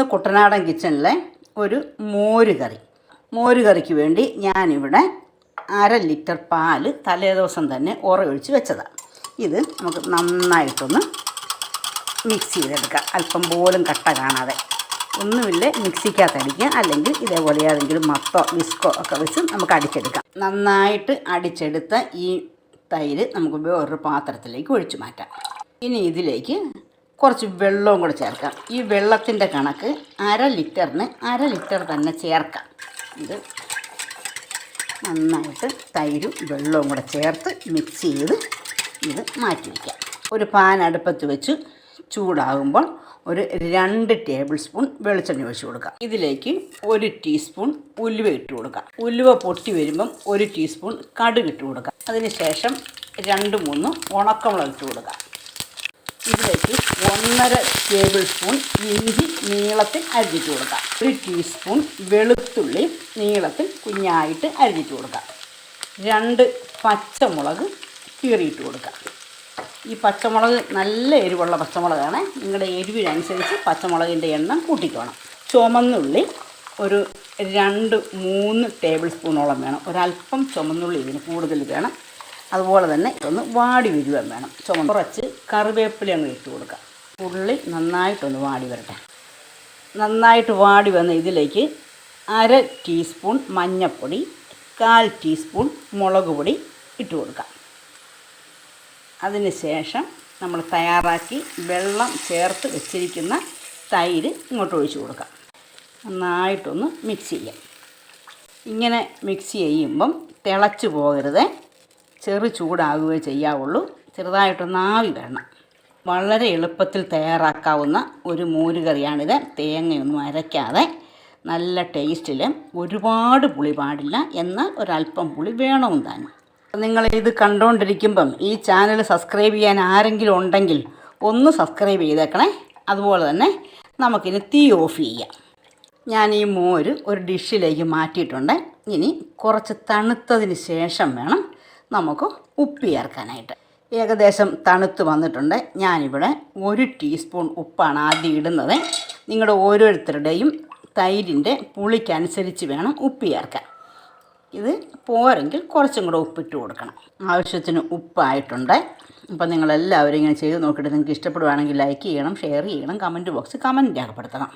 ഇന്ന് കുട്ടനാടൻ കിച്ചണിലെ ഒരു മോര് കറി. മോര് കറിക്ക് വേണ്ടി ഞാനിവിടെ അര ലിറ്റർ പാൽ തലേദിവസം തന്നെ ഉറയൊഴിച്ച് വെച്ചതാണ്. ഇത് നമുക്ക് നന്നായിട്ടൊന്ന് മിക്സ് ചെയ്തെടുക്കാം. അല്പം പോലും കട്ട കാണാതെ. ഒന്നുമില്ല മിക്സിക്കകത്ത് അടിക്കുക അല്ലെങ്കിൽ ഇതേപോലെ ഏതെങ്കിലും മത്തോ വിസ്കോ ഒക്കെ വെച്ച് നമുക്ക് അടിച്ചെടുക്കാം. നന്നായിട്ട് അടിച്ചെടുത്ത ഈ തൈര് നമുക്ക് വേറൊരു പാത്രത്തിലേക്ക് ഒഴിച്ചു മാറ്റാം. ഇനി ഇതിലേക്ക് കുറച്ച് വെള്ളവും കൂടെ ചേർക്കാം. ഈ വെള്ളത്തിന്റെ കണക്ക് അര ലിറ്ററിന് അര ലിറ്റർ തന്നെ ചേർക്കാം. ഇത് നന്നായിട്ട് തൈരും വെള്ളവും കൂടെ ചേർത്ത് മിക്സ് ചെയ്ത് ഇത് മാറ്റി വയ്ക്കാം ഒരു പാൻ അടുപ്പത്ത് വെച്ച് ചൂടാകുമ്പോൾ ഒരു രണ്ട് ടേബിൾ സ്പൂൺ വെളിച്ചെണ്ണ ഒഴിച്ച് കൊടുക്കാം. ഇതിലേക്ക് ഒരു ടീസ്പൂൺ ഉലുവ ഇട്ട് കൊടുക്കാം. ഉലുവ പൊട്ടി വരുമ്പം ഒരു ടീസ്പൂൺ കടുക് ഇട്ട് കൊടുക്കാം. അതിനുശേഷം രണ്ട് മൂന്ന് ഉണക്കമുളക് ഇട്ട് കൊടുക്കാം. ഇതിലേക്ക് ഒന്നര ടേബിൾ സ്പൂൺ ഇഞ്ചി നീളത്തിൽ അരിഞ്ഞിട്ട് കൊടുക്കാം. ഒരു ടീസ്പൂൺ വെളുത്തുള്ളി നീളത്തിൽ കുഞ്ഞായിട്ട് അരിഞ്ഞിട്ട് കൊടുക്കാം. രണ്ട് പച്ചമുളക് കീറിയിട്ട് കൊടുക്കാം. ഈ പച്ചമുളക് നല്ല എരിവുള്ള പച്ചമുളകാണ്. നിങ്ങളുടെ എരിവിനനുസരിച്ച് പച്ചമുളകിന്റെ എണ്ണം കൂട്ടിക്കോണം ചുമന്നുള്ളി ഒരു രണ്ട് മൂന്ന് ടേബിൾ സ്പൂണോളം വേണം. ഒരല്പം ചുമന്നുള്ളി ഇതിന് കൂടുതൽ വേണം. അതുപോലെ തന്നെ ഒന്ന് വാടി വരുവാൻ വേണം. ചുമ കുറച്ച് കറിവേപ്പില അങ്ങ് ഇട്ട് കൊടുക്കാം ഉള്ളി നന്നായിട്ടൊന്ന് വാടി വരട്ടെ. നന്നായിട്ട് വാടി വന്ന ഇതിലേക്ക് അര ടീസ്പൂൺ മഞ്ഞൾപ്പൊടി കാൽ ടീസ്പൂൺ മുളക് പൊടി ഇട്ട് കൊടുക്കാം അതിന് ശേഷം നമ്മൾ തയ്യാറാക്കി വെള്ളം ചേർത്ത് വെച്ചിരിക്കുന്ന തൈര് ഇങ്ങോട്ട് ഒഴിച്ചു കൊടുക്കാം നന്നായിട്ടൊന്ന് മിക്സ് ചെയ്യാം. ഇങ്ങനെ മിക്സ് ചെയ്യുമ്പം തിളച്ച് പോകരുത്. ചെറു ചൂടാകുകയേ ചെയ്യാവുള്ളൂ. ചെറുതായിട്ടൊന്ന് ആവി വരണം. വളരെ എളുപ്പത്തിൽ തയ്യാറാക്കാവുന്ന ഒരു മോരുകറിയാണിത്. തേങ്ങയൊന്നും അരയ്ക്കാതെ നല്ല ടേസ്റ്റിൽ ഒരുപാട് പുളി പാടില്ല. എന്നാൽ ഒരല്പം പുളി വേണവും താനും. നിങ്ങൾ ഇത് കണ്ടുകൊണ്ടിരിക്കുമ്പം ഈ ചാനൽ സബ്സ്ക്രൈബ് ചെയ്യാൻ ആരെങ്കിലും ഉണ്ടെങ്കിൽ ഒന്ന് സബ്സ്ക്രൈബ് ചെയ്തേക്കണേ. അതുപോലെ തന്നെ നമുക്കിനി തീ ഓഫ് ചെയ്യാം. ഞാൻ ഈ മോര് ഒരു ഡിഷിലേക്ക് മാറ്റിയിട്ടുണ്ട്. ഇനി കുറച്ച് തണുത്തതിന് ശേഷം വേണം നമുക്ക് ഉപ്പ് ചേർക്കാനായിട്ട്. ഏകദേശം തണുത്ത് വന്നിട്ടുണ്ട്. ഞാനിവിടെ ഒരു ടീസ്പൂൺ ഉപ്പാണ് ആദ്യം ഇടുന്നത്. നിങ്ങളുടെ ഓരോരുത്തരുടെയും തൈരിന്റെ പുളിക്കനുസരിച്ച് വേണം ഉപ്പ് ചേർക്കാൻ. ഇത് പോരെങ്കിൽ കുറച്ചും കൂടെ ഉപ്പിട്ട് കൊടുക്കണം. ആവശ്യത്തിന് ഉപ്പായിട്ടുണ്ട്. അപ്പം നിങ്ങളെല്ലാവരും ഇങ്ങനെ ചെയ്ത് നോക്കിയിട്ട് നിങ്ങൾക്ക് ഇഷ്ടപ്പെടുവാണെങ്കിൽ ലൈക്ക് ചെയ്യണം ഷെയർ ചെയ്യണം കമന്റ് ബോക്സ് കമന്റ് രേഖപ്പെടുത്തണം.